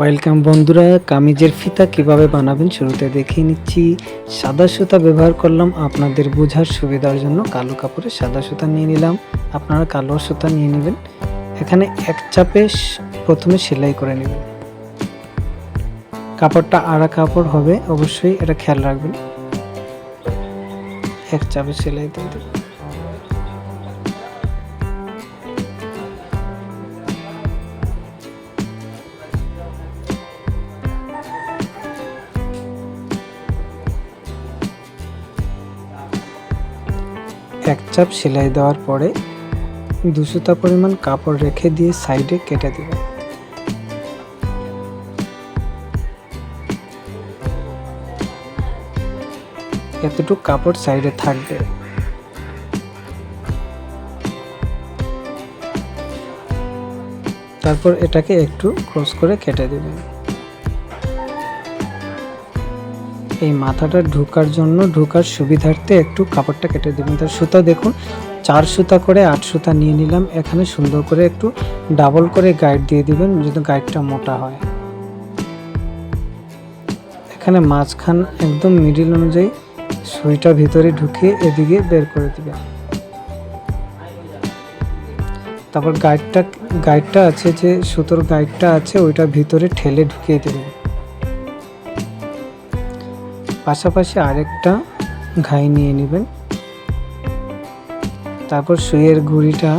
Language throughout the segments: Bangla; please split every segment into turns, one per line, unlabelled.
ওয়েলকাম বন্ধুরা, কামিজের ফিতা কীভাবে বানাবেন শুরুতে দেখিয়ে নিচ্ছি। সাদা সুতা ব্যবহার করলাম, আপনাদের বোঝার সুবিধার জন্য কালো কাপড়ে সাদা সুতা নিয়ে নিলাম। আপনারা কালো সুতা নিয়ে নেবেন। এখানে এক চাপে প্রথমে সেলাই করে নেবেন। কাপড়টা আড়া কাপড় হবে, অবশ্যই এটা খেয়াল রাখবেন। এক চাপে সেলাই দিয়ে দেবেন। এক চাপ সেলাই দেওয়ার পরে দুশোটা পরিমাণ কাপড় রেখে দিয়ে সাইডে কেটে দেবেন এতটুকু কাপড় সাইডে থাকবে। তারপর এটাকে একটু ক্রস করে কেটে দেবেন। এই মাথাটা ঢোকার জন্য ঢোকার সুবিধার্থে একটু কাপড়টা কেটে দেবেন। তার সুতা দেখুন, চার সুতা করে আট সুতা নিয়ে নিলাম। এখানে সুন্দর করে একটু ডাবল করে গাইড দিয়ে দিবেন যদি গাইডটা মোটা হয়। এখানে মাঝখান একদম মিডিল অনুযায়ী সুইটা ভিতরে ঢুকিয়ে এদিকে বের করে দিবেন। তারপর গাইডটা গাইডটা আছে যে সুতোর গাইডটা আছে, ওইটা ভিতরে ঠেলে ঢুকিয়ে দেবেন। পাশাপাশি আরেকটা ঘাই নিয়ে নেবেন। তারপর সুইয়ের গুঁড়িটা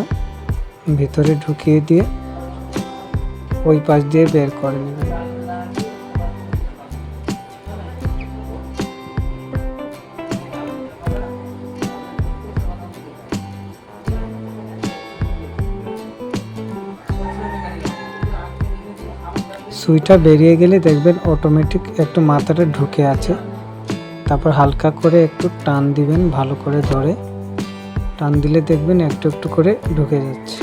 ভিতরে ঢুকিয়ে দিয়ে ওই পাশ দিয়ে বের করে নেবেন। সুইটা বেরিয়ে গেলে দেখবেন অটোমেটিক একটু মাথাটা ঢুকে আছে। তারপর হালকা করে একটু টান দিবেন, ভালো করে ধরে। টান দিলে দেখবেন একটু একটু করে ঢুকে যাচ্ছে।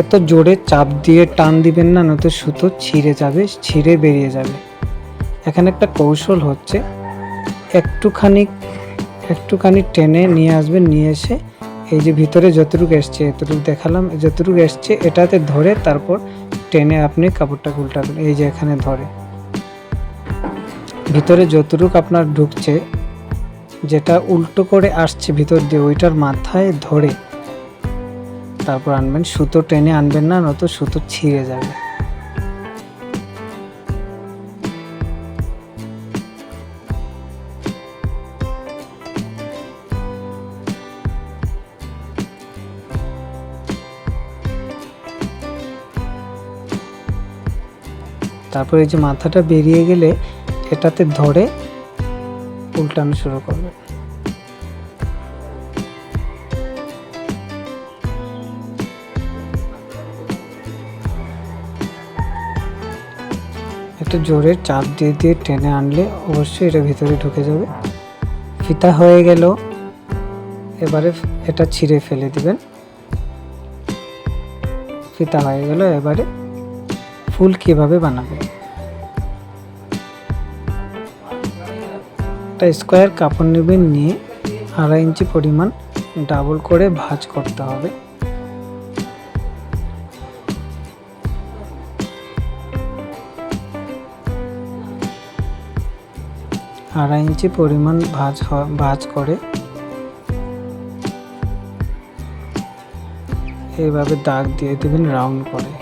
এত জোরে চাপ দিয়ে টান দিবেন না, নয়তো সুতো ছিঁড়ে যাবে, ছিঁড়ে বেরিয়ে যাবে। এখানে একটা কৌশল হচ্ছে, একটুখানি একটুখানি টেনে নিয়ে আসবেন, নিয়ে এসে এই যে ভিতরে যতটুকু এসছে, এতটুকু দেখালাম, যতটুকু এসছে এটাতে ধরে তারপর টেনে আপনি কাপড়টা উল্টাবেন, এই যে এখানে ধরে। ভিতরে যতটুকু আপনার ঢুকছে, যেটা উল্টো করে আসছে ভিতর দিয়ে, ওইটার মাথায় ধরে তারপর আনবেন। সুতো টেনে আনবেন না, নয়তো সুতো ছিঁড়ে যাবে। তারপর এই যে মাথাটা বেরিয়ে গেলে এটাতে ধরে উল্টানো শুরু করবে। একটু জোরে চাপ দিয়ে দিয়ে টেনে আনলে অবশ্যই এটা ভিতরে ঢুকে যাবে। ফিতা হয়ে গেল। এবারে এটা ছিঁড়ে ফেলে দিবেন। ফিতা হয়ে গেল। এবারে ফুল কীভাবে বানাবেন? একটা স্কোয়ার কাপড় নেবেন নিয়ে আড়াই ইঞ্চি পরিমাণ ডাবল করে ভাঁজ করতে হবে। আড়াই ইঞ্চি পরিমাণ ভাঁজ ভাঁজ করে এইভাবে দাগ দিয়ে দেবেন রাউন্ড করে।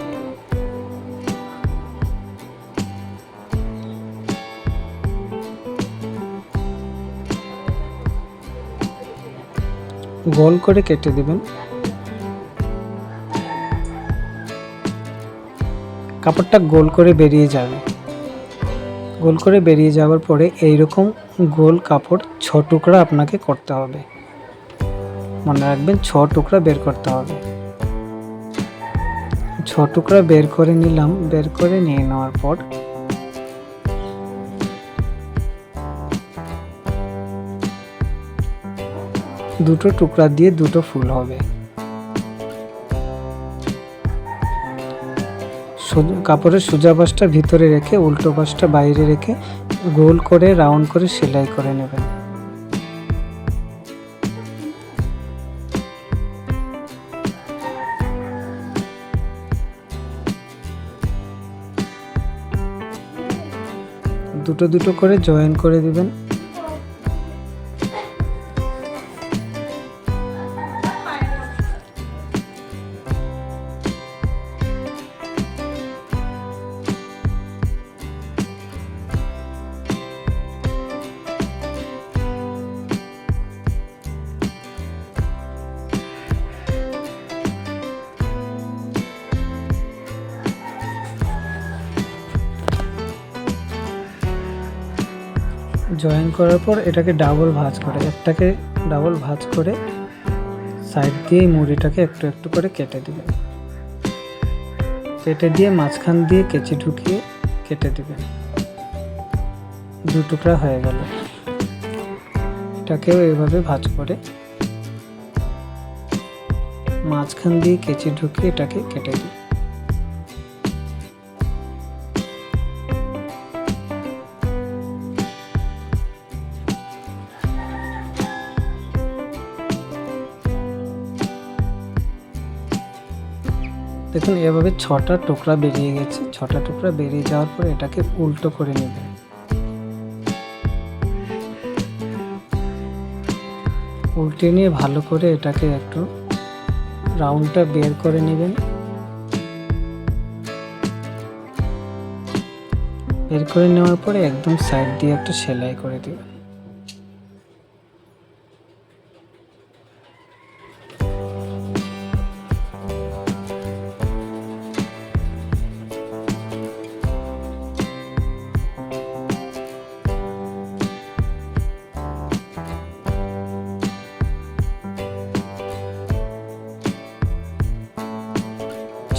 গোল করে কেটে দেবেন। কাপড়টা গোল করে বেরিয়ে যাবে। গোল করে বেরিয়ে যাওয়ার পরে এইরকম গোল কাপড় ছ টুকরা আপনাকে করতে হবে। মনে রাখবেন ছ টুকরা বের করতে হবে। ছ টুকরা বের করে নিলাম। বের করে নিয়ে নেওয়ার পর দুটো টুকরা দিয়ে দুটো ফুল হবে। কাপড়ের সোজা পাশটা ভিতরে রেখে, উল্টো পাশটা বাইরে রেখে গোল করে, রাউন্ড করে সেলাই করে নেবেন। দুটো দুটো করে জয়েন করে দিবেন। জয়েন করার পর এটাকে ডাবল ভাঁজ করে, একটাকে ডাবল ভাঁজ করে সাইড দিয়ে মুড়িটাকে একটু একটু করে কেটে দিবেন কেটে দিয়ে মাঝখান দিয়ে কেচি ঢুকিয়ে কেটে দিবেন দু টুকরা হয়ে গেল। এটাকেও এইভাবে ভাঁজ করে মাঝখান দিয়ে কেচি ঢুকিয়ে এটাকে কেটে দিই দেখুন, এভাবে ছটা টুকরা বেরিয়ে গেছে। ছটা টুকরা বেরিয়ে যাওয়ার পর এটাকে উল্টো করে নেবেন উল্টে নিয়ে ভালো করে এটাকে একটু রাউন্ডটা বের করে নেবেন। বের করে নেওয়ার পরে একদম সাইড দিয়ে একটা সেলাই করে দিবেন।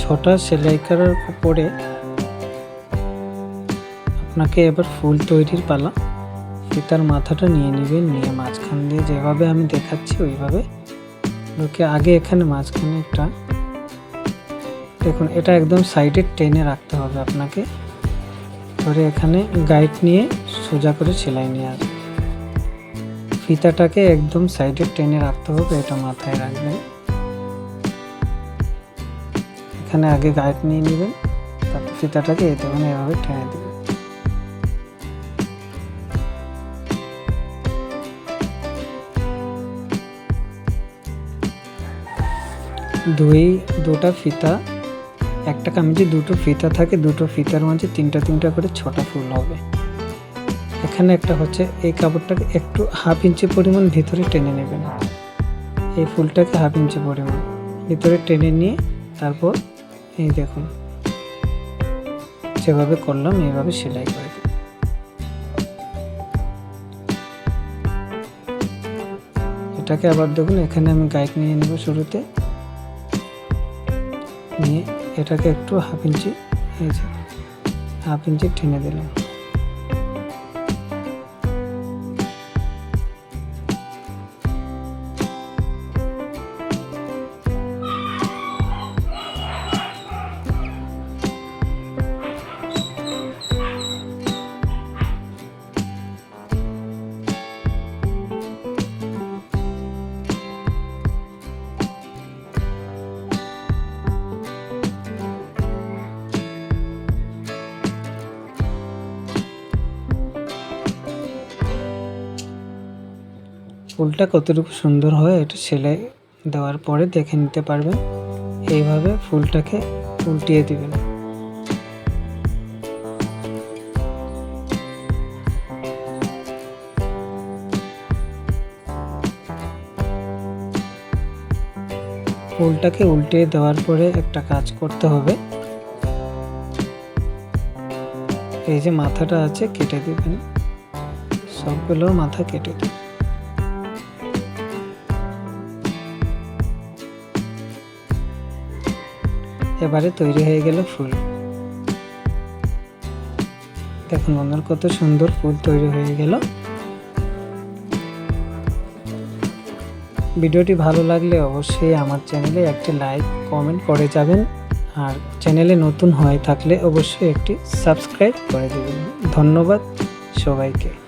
ছটা সেলাই করার পরে আপনাকে এবার ফুল তৈরির পালা। ফিতার মাথাটা নিয়ে নেবেন নিয়ে মাঝখান দিয়ে যেভাবে আমি দেখাচ্ছি ওইভাবে ঢুকে আগে এখানে মাঝখানে একটা দেখুন, এটা একদম সাইডে টেনে রাখতে হবে আপনাকে। ধরে এখানে গাইড নিয়ে সোজা করে সেলাই নিয়ে আসবে। ফিতাটাকে একদম সাইডে টেনে রাখতে হবে, এটা মাথায় রাখবেন। এখানে আগে গাইড নিয়ে নেবেন, তারপর ফিতাটাকে এতে মানে এভাবে টেনে দেবেন। দুই, দুটা ফিতা, একটা কামিজে দুটো ফিতা থাকে, দুটো ফিতার মাঝে তিনটা তিনটা করে ছটা ফুল হবে। এখানে একটা হচ্ছে, এই কাপড়টাকে একটু হাফ ইঞ্চি পরিমাণ ভিতরে টেনে নেবেন। এই ফুলটাকে হাফ ইঞ্চি পরিমাণ ভিতরে টেনে নিয়ে তারপর এই দেখুন। যেভাবে করলাম, এইভাবে সেলাই করে দিই এটাকে আবার দেখুন, এখানে আমি গাইড নিয়ে নেব শুরুতে। নিয়ে এটাকে একটু হাফ ইঞ্চি হাফ ইঞ্চি টেনে দিলাম। ফুলটা কতটুকু সুন্দর হয় এটা সেলাই দেওয়ার পরে দেখে নিতে পারবেন এইভাবে ফুলটাকে উল্টিয়ে দিবেন। ফুলটাকে উল্টে দেওয়ার পরে একটা কাজ করতে হবে। এই যে মাথাটা আছে কেটে দিবেন। সবগুলো মাথা কেটে দিবেন। এবারে তৈরি হয়ে গেল ফুল। দেখুন বন্ধুরা, কত সুন্দর ফুল তৈরি হয়ে গেল। ভিডিওটি ভালো লাগলে অবশ্যই আমার চ্যানেলে একটি লাইক, কমেন্ট করে যাবেন। আর চ্যানেলে নতুন হয়ে থাকলে অবশ্যই একটি সাবস্ক্রাইব করে দেবেন। ধন্যবাদ সবাইকে।